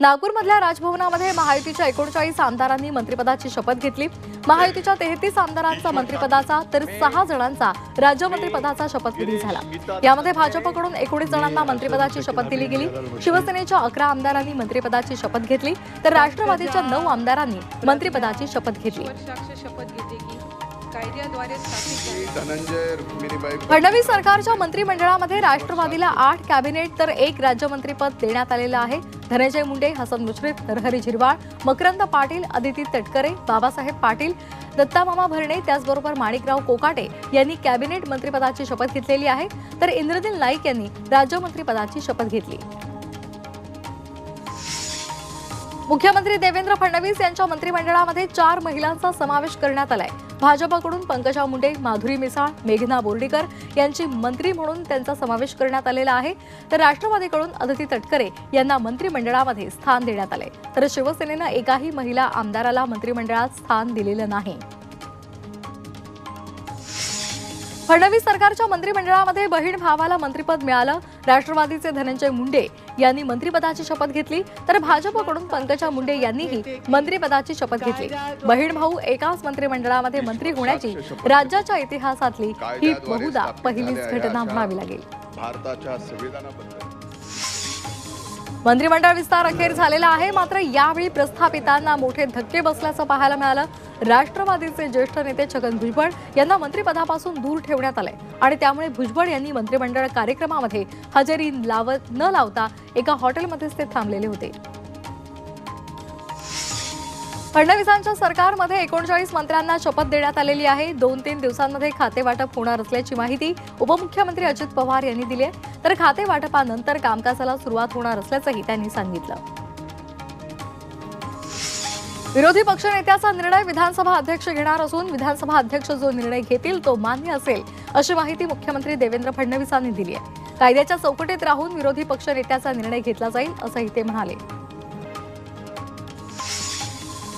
नागपूरमधल्या राजभवनामध्ये महायुतीच्या एकोणचाळीस आमदारांनी मंत्रिपदाची शपथ घेतली. महायुतीच्या तेहतीस आमदारांचा मंत्रिपदाचा तर सहा जणांचा राज्यमंत्रीपदाचा शपथविधी झाला. यामध्ये भाजपकडून एकोणीस जणांना मंत्रिपदाची शपथ दिली गेली. शिवसेनेच्या अकरा आमदारांनी मंत्रिपदाची शपथ घेतली. तर राष्ट्रवादीच्या नऊ आमदारांनी मंत्रिपदाची शपथ घेतली. फडणवीस सरकारच्या मंत्रिमंडळामध्ये राष्ट्रवादीला आठ कॅबिनेट तर एक राज्यमंत्रीपद देण्यात आलेलं आहे. धनंजय मुंडे हसन मुश्रीफ नरहरी झिरवाळ मकरंद पाटील अदिती तटकरे बाबासाहेब पाटील दत्तामामा भरणे त्याचबरोबर माणिकराव कोकाटे यांनी कॅबिनेट मंत्रिपदाची शपथ घेतलेली आहे. तर इंद्रनील नाईक यांनी राज्यमंत्रीपदाची शपथ घेतली. मुख्यमंत्री देवेंद्र फडणवीस यांच्या मंत्रिमंडळामध्ये चार महिलांचा समावेश करण्यात आलाय. भाजपाकडून पंकजा मुंडे माधुरी मिसाळ मेघना बोर्डीकर यांची मंत्री म्हणून त्यांचा समावेश करण्यात आलेला आहे. तर राष्ट्रवादीकडून अदिती तटकरे यांना मंत्रिमंडळामध्ये स्थान देण्यात आले तर शिवसेनेनं एकाही महिला आमदाराला मंत्रिमंडळात स्थान दिलेलं नाही. फडणवीस सरकारच्या मंत्रिमंडळामध्ये बहीण भावाला मंत्रिपद मिळालं. राष्ट्रवादीचे धनंजय मुंडे यांनी मंत्रिपदाची शपथ घेतली. तर भाजपकडून पंकजा मुंडे यांनीही मंत्रिपदाची शपथ घेतली. बहीण भाऊ एकाच मंत्रिमंडळामध्ये मंत्री होण्याची राज्याच्या इतिहासातली ही स्थापित पहिलीच घटना म्हणावी लागेल. भारताच्या संविधानाबद्दल. मंत्रिमंडळ विस्तार अखेर झालेला आहे. मात्र यावेळी प्रस्थापितांना मोठे धक्के बसल्याचं पाहायला मिळालं. राष्ट्रवादीचे ज्येष्ठ नेते छगन भुजबळ यांना मंत्रिपदापासून दूर ठेवण्यात आलंय. आणि त्यामुळे भुजबळ यांनी मंत्रिमंडळ कार्यक्रमामध्ये हजेरी लावत न लावता एका हॉटेलमध्येच ते थांबलेले होते. फडणवीसांच्या सरकारमध्ये एकोणचाळीस मंत्र्यांना शपथ देण्यात आलेली आहे. दोन तीन दिवसांमध्ये खाते वाटप होणार असल्याची माहिती उपमुख्यमंत्री अजित पवार यांनी दिली आहे. तर खाते वाटपानंतर कामकाजाला सुरुवात होणार असल्याचंही त्यांनी सांगितलं. विरोधी पक्षनेत्याचा निर्णय विधानसभा अध्यक्ष घेणार असून विधानसभा अध्यक्ष जो निर्णय घेतील तो मान्य असेल अशी माहिती मुख्यमंत्री देवेंद्र फडणवीसांनी दिली आहे. कायद्याच्या चौकटीत राहून विरोधी पक्षनेत्याचा निर्णय घेतला जाईल असंही ते म्हणाले.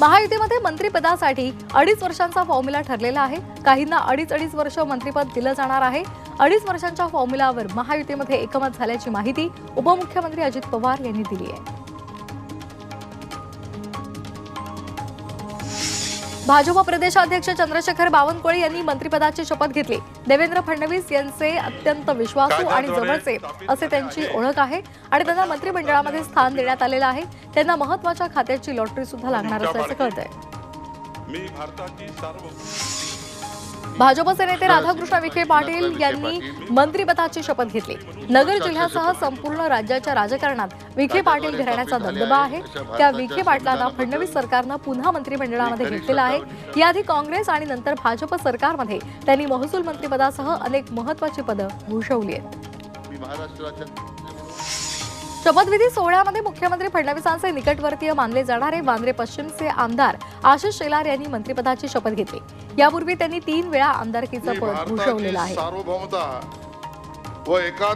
महायुतीमध्ये मंत्रिपदासाठी अडीच वर्षांचा फॉर्म्युला ठरलेला आहे. काहींना अडीच अडीच वर्ष मंत्रिपद दिलं जाणार आहे. अडीच वर्षांच्या फॉर्म्युलावर महायुतीमध्ये एकमत झाल्याची माहिती उपमुख्यमंत्री अजित पवार यांनी दिली आहे. भाजप प्रदेशाध्यक्ष चंद्रशेखर बावनकुळे यांनी मंत्रिपदाची शपथ घेतली. देवेंद्र फडणवीस यांचे अत्यंत विश्वासू आणि जवळचे असे त्यांची ओळख आहे आणि त्यांना मंत्रिमंडळामध्ये स्थान देण्यात आलेलं आहे. त्यांना महत्त्वाच्या खात्याची लॉटरी सुद्धा लागणार असल्याचं भारताची सार्व भाजपचे नेते राधाकृष्ण विखे पाटील यांनी मंत्रिपदाची शपथ घेतली. नगर जिल्ह्यासह संपूर्ण राज्याच्या राजकारणात विखे पाटील घराण्याचा दबदबा आहे. त्या विखे पाटलांना फडणवीस सरकारनं पुन्हा मंत्रिमंडळामध्ये घेतलेलं आहे. याआधी काँग्रेस आणि नंतर भाजप सरकारमध्ये त्यांनी महसूल मंत्रिपदासह अनेक महत्वाची पदं भूषवली आहेत. शपथविधी सोहळ्यामध्ये मुख्यमंत्री फडणवीसांचे निकटवर्तीय मानले जाणारे वांद्रे पश्चिमचे आमदार आशिष शेलार यांनी मंत्रिपदाची शपथ घेतली. यापूर्वी त्यांनी तीन वेळा आमदारकीचं पद भूषवलेलं आहे. सार्वभौमता व एका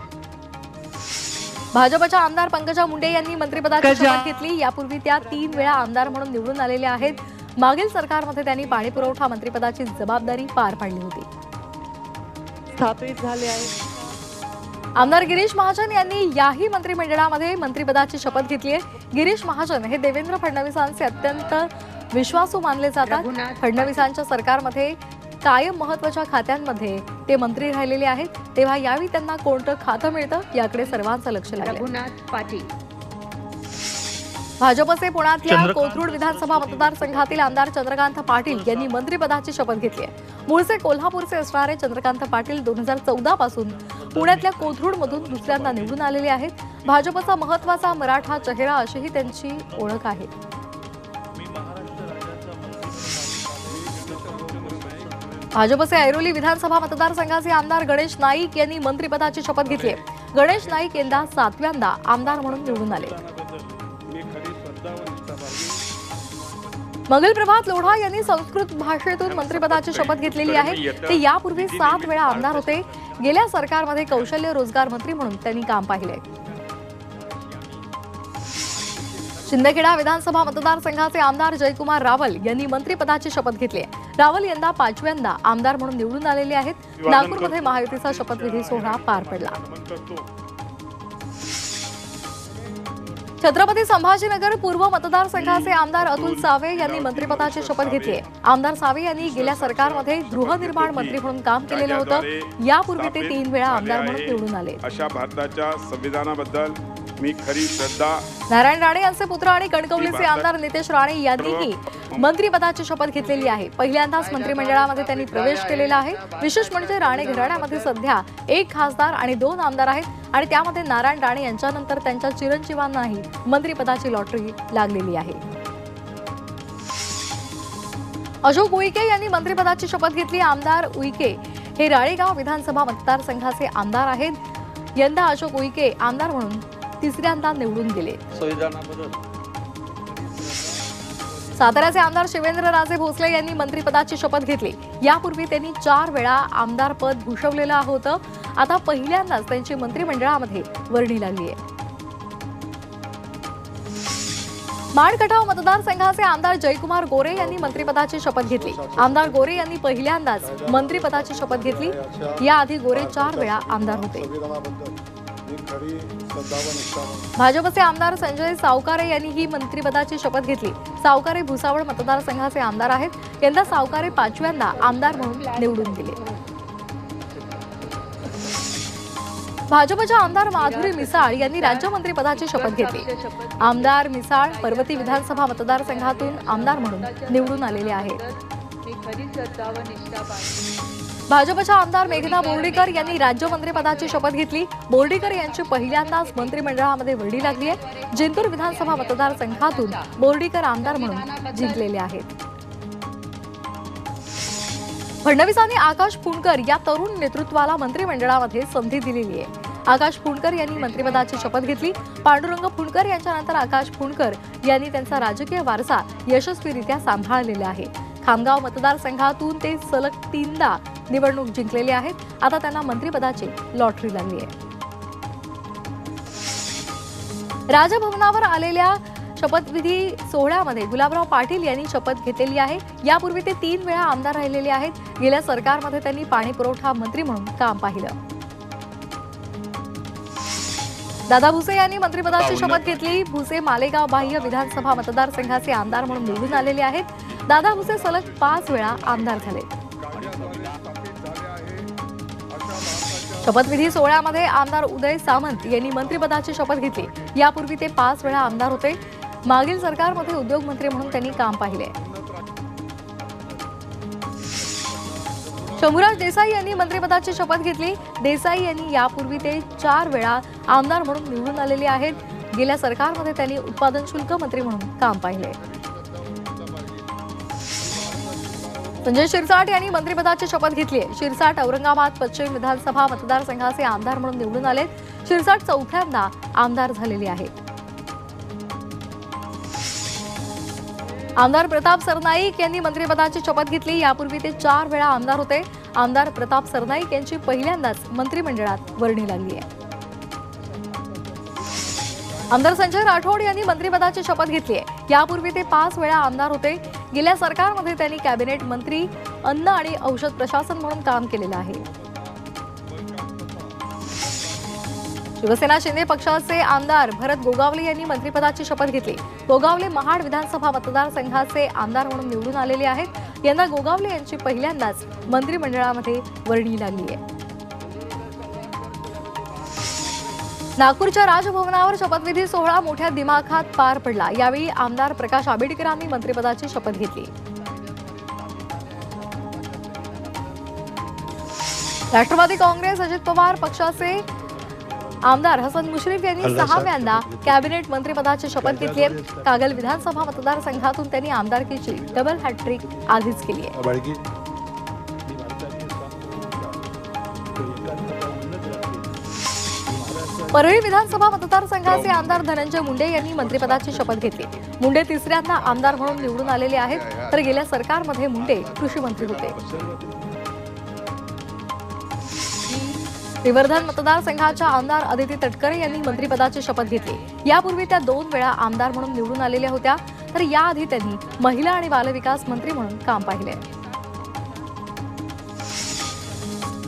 भाजपच्या आमदार पंकजा मुंडे यांनी मंत्रिपदाची शपथ घेतली. यापूर्वी त्या तीन वेळा आमदार म्हणून निवडून आलेल्या आहेत. मागील सरकारमध्ये त्यांनी पाणी पुरवठा मंत्रिपदाची जबाबदारी पार पाडली होती. स्थापित झाले आहे. आमदार गिरीश महाजन यांनी याही मंत्रिमंडळामध्ये मंत्रिपदाची शपथ घेतली आहे. गिरीश महाजन हे देवेंद्र फडणवीसांचे अत्यंत विश्वासू मानले जातात. फडणवीसांच्या सरकारमध्ये कायम महत्त्वाच्या खात्यांमध्ये ते मंत्री राहिलेले आहेत. तेव्हा यावेळी त्यांना कोणतं खातं मिळतं? याकडे सर्वांचं लक्ष लागलं पाटील. भाजपचे पुण्यातल्या कोथरूड विधानसभा मतदारसंघातील आमदार चंद्रकांत पाटील यांनी मंत्रिपदाची शपथ घेतली आहे. मूळचे कोल्हापूरचे असणारे चंद्रकांत पाटील दोन हजार चौदा पासून पुण्यातल्या कोथरूडमधून दुसऱ्यांदा निवडून आलेले आहेत. भाजपचा महत्त्वाचा मराठा चेहरा अशीही त्यांची ओळख आहे. भाजपचे ऐरोली विधानसभा मतदारसंघाचे आमदार गणेश नाईक यांनी मंत्रिपदाची शपथ घेतली आहे. गणेश नाईक यंदा सातव्यांदा आमदार म्हणून निवडून आले. मंगल प्रभात लोढा यांनी संस्कृत भाषेतून मंत्रिपदाची शपथ घेतलेली आहे. ते यापूर्वी सात वेळा आमदार होते. गेल्या सरकारमध्ये कौशल्य रोजगार मंत्री म्हणून त्यांनी काम पाहिले. शिंदखेडा विधानसभा मतदारसंघाचे आमदार जयकुमार रावल यांनी मंत्रिपदाची शपथ घेतली आहे. रावल यंदा पाचव्यांदा आमदार म्हणून निवडून आलेले आहेत. नागपूरमध्ये महायुतीचा शपथविधी सोहळा पार पडला. छत्रपती संभाजीनगर पूर्व मतदारसंघाचे आमदार अतुल सावे यांनी मंत्रिपदाची शपथ घेतली आहे. आमदार सावे यांनी गेल्या सरकारमध्ये गृहनिर्माण मंत्री म्हणून काम केलेलं होतं. यापूर्वी ते तीन वेळा आमदार म्हणून निवडून आले. अशा भारताच्या संविधानाबद्दल मी खरी श्रद्धा. नारायण राणे यांचे पुत्र आणि कणकवलीचे आमदार नितेश राणे यांनीही मंत्रिपदाची शपथ घेतलेली आहे. पहिल्यांदाच मंत्रिमंडळामध्ये त्यांनी प्रवेश केलेला आहे. विशेष म्हणजे राणे घराण्यामध्ये सध्या एक खासदार आणि दोन आमदार आहेत आणि त्यामध्ये नारायण राणे यांच्यानंतर त्यांच्या चिरंजीवांनाही मंत्रिपदाची लॉटरी लागलेली आहे. अशोक उईके यांनी मंत्रिपदाची शपथ घेतली. आमदार उईके हे राळेगाव विधानसभा मतदारसंघाचे आमदार आहेत. यंदा अशोक उईके आमदार म्हणून तिसऱ्यांदा निवडून गेले साताऱ्याचे आमदार शिवेंद्र राजे भोसले यांनी मंत्रिपदाची शपथ घेतली. यापूर्वी त्यांनी चार वेळा आमदार पद भूषवलेलं होतं. आता पहिल्यांदाच त्यांची मंत्रिमंडळामध्ये वर्णी लागली आहे. माडकटाव मतदारसंघाचे आमदार जयकुमार गोरे यांनी मंत्रिपदाची शपथ घेतली. आमदार गोरे यांनी पहिल्यांदाच मंत्रिपदाची शपथ घेतली. याआधी गोरे चार वेळा आमदार होते. भाजपचे आमदार संजय सावकारे यांनी ही मंत्रिपदाची शपथ घेतली. सावकारे भुसावळ मतदारसंघाचे आमदार आहेत. यंदा सावकारे पाचव्यांदा आमदार म्हणून निवडून गेले भाजपच्या आमदार माधुरी मिसाळ यांनी राज्यमंत्रीपदाची शपथ घेतली. आमदार मिसाळ पर्वती विधानसभा मतदारसंघातून आमदार म्हणून निवडून आलेले आहेत. भाजपच्या आमदार मेघना बोर्डीकर यांनी राज्यमंत्रिपदाची शपथ घेतली. बोर्डीकर यांची पहिल्यांदाच मंत्रिमंडळामध्ये वर्णी लागली आहे. जिंतूर विधानसभा मतदारसंघातून बोर्डीकर आमदार म्हणून जिंकलेले आहेत. फडणवीसांनी आकाश पुणकर या तरुण नेतृत्वाला मंत्रिमंडळामध्ये संधी दिलेली आहे. आकाश फुंडकर यांनी मंत्रिपदाची शपथ घेतली. पांडुरंग फुंडकर यांच्यानंतर आकाश फुंडकर यांनी त्यांचा राजकीय वारसा यशस्वीरित्या सांभाळलेला आहे. खामगाव मतदारसंघातून ते सलग तीनदा निवडणूक जिंकलेले आहेत. आता त्यांना मंत्रिपदाची लॉटरी लागली आहे. राजभवनावर आलेल्या शपथविधी सोहळ्यामध्ये गुलाबराव पाटील यांनी शपथ घेतलेली आहे. यापूर्वी ते तीन वेळा आमदार राहिलेले आहेत. गेल्या सरकारमध्ये त्यांनी पाणी पुरवठा मंत्री म्हणून काम पाहिलं. दादा भुसे यांनी मंत्रिपदाची शपथ घेतली. भुसे मालेगाव बाह्य विधानसभा मतदारसंघाचे आमदार म्हणून निवडून आलेले आहेत. दादा भुसे सलग पाच वेळा आमदार झाले. शपथविधी सोहळ्यामध्ये आमदार उदय सामंत यांनी मंत्रिपदाची शपथ घेतली. यापूर्वी ते पाच वेळा आमदार होते. मागील सरकारमध्ये उद्योग मंत्री म्हणून त्यांनी काम पाहिले. शंभूराज देसाई यांनी मंत्रिपदाची शपथ घेतली. देसाई यांनी यापूर्वी ते चार वेळा आमदार म्हणून निवडून आलेले आहेत. गेल्या सरकारमध्ये त्यांनी उत्पादन शुल्क मंत्री म्हणून काम पाहिले. संजय शिरसाट यांनी मंत्रिपदाची शपथ घेतली आहे. शिरसाट औरंगाबाद पश्चिम विधानसभा मतदारसंघाचे आमदार म्हणून निवडून आलेत. शिरसाट चौथ्यांदा आमदार झालेले आहेत आमदार प्रताप सरनाईक यांनी मंत्रिपदाची शपथ घेतली. यापूर्वी ते चार वेळा आमदार होते. आमदार प्रताप सरनाईक यांची पहिल्यांदाच मंत्रिमंडळात वर्णी लागली आहे. आमदार संजय राठोड यांनी मंत्रिपदाची शपथ घेतली आहे. यापूर्वी ते पाच वेळा आमदार होते. गेल्या सरकारमध्ये त्यांनी कॅबिनेट मंत्री अन्न आणि औषध प्रशासन म्हणून काम केलेलं आहे. शिवसेना शिंदे पक्षाचे आमदार भरत गोगावले यांनी मंत्रिपदाची शपथ घेतली. गोगावले महाड विधानसभा मतदारसंघाचे आमदार म्हणून निवडून आलेले आहेत. यंदा गोगावले यांची पहिल्यांदाच मंत्रिमंडळामध्ये वर्णी लागली आहे. नागपूरच्या राजभवनावर शपथविधी सोहळा मोठ्या दिमाखात पार पडला. यावेळी आमदार प्रकाश आंबेडकरांनी मंत्रिपदाची शपथ घेतली. राष्ट्रवादी काँग्रेस अजित पवार पक्षाचे आमदार हसन मुश्रीफ यांनी सहाव्यांदा कॅबिनेट मंत्रिपदाची शपथ घेतली. आहे कागल विधानसभा मतदारसंघातून त्यांनी आमदारकीची डबल हॅट्रिक आधीच केली आहे. परळी विधानसभा मतदारसंघाचे आमदार धनंजय मुंडे यांनी मंत्रिपदाची शपथ घेतली. मुंडे तिसऱ्यांदा आमदार म्हणून निवडून आलेले आहेत. तर गेल्या सरकारमध्ये मुंडे कृषी मंत्री होते. श्रीवर्धन मतदारसंघाच्या आमदार अदिती तटकरे यांनी मंत्रिपदाची शपथ घेतली. यापूर्वी त्या दोन वेळा आमदार म्हणून निवडून आलेल्या होत्या. तर याआधी त्यांनी महिला आणि बालविकास मंत्री म्हणून काम पाहिले.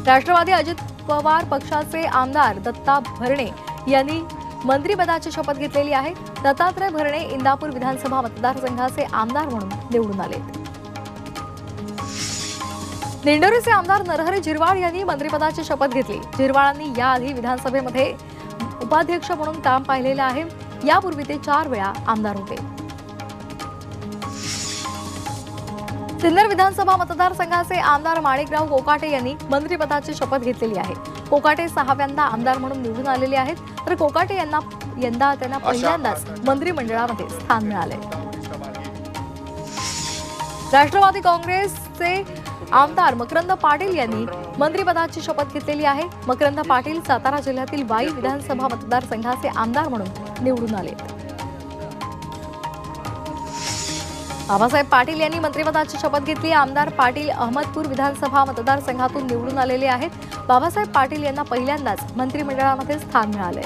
राष्ट्रवादी अजित पवार पक्षाचे आमदार दत्ता भरणे यांनी मंत्रीपदाची शपथ घेतलेली आहे. दत्तात्रय भरणे इंदापूर विधानसभा मतदारसंघाचे आमदार म्हणून निवडून आले. दिंडोरीचे आमदार नरहरी झिरवाळ यांनी मंत्रिपदाची शपथ घेतली. झिरवाळांनी याआधी विधानसभेमध्ये उपाध्यक्ष म्हणून काम पाहिलेलं आहे. यापूर्वी ते चार वेळा आमदार होते. सिन्नर विधानसभा मतदारसंघाचे आमदार माणिकराव कोकाटे यांनी मंत्रिपदाची शपथ घेतलेली आहे. कोकाटे सहाव्यांदा आमदार म्हणून निवडून आलेले आहेत. तर कोकाटे यांना यंदा त्यांना पहिल्यांदाच मंत्रिमंडळामध्ये स्थान मिळाले राष्ट्रवादी काँग्रेसचे आमदार मकरंद पाटील यांनी मंत्रिपदाची शपथ घेतलेली आहे. मकरंद पाटील सातारा जिल्ह्यातील वाई विधानसभा मतदारसंघाचे आमदार म्हणून निवडून आले बाबासाहेब पाटील यांनी मंत्रिपदाची शपथ घेतली. आमदार पाटील अहमदपूर विधानसभा मतदारसंघातून निवडून आलेले आहेत. बाबासाहेब पाटील यांना पहिल्यांदाच मंत्रिमंडळामध्ये स्थान मिळाले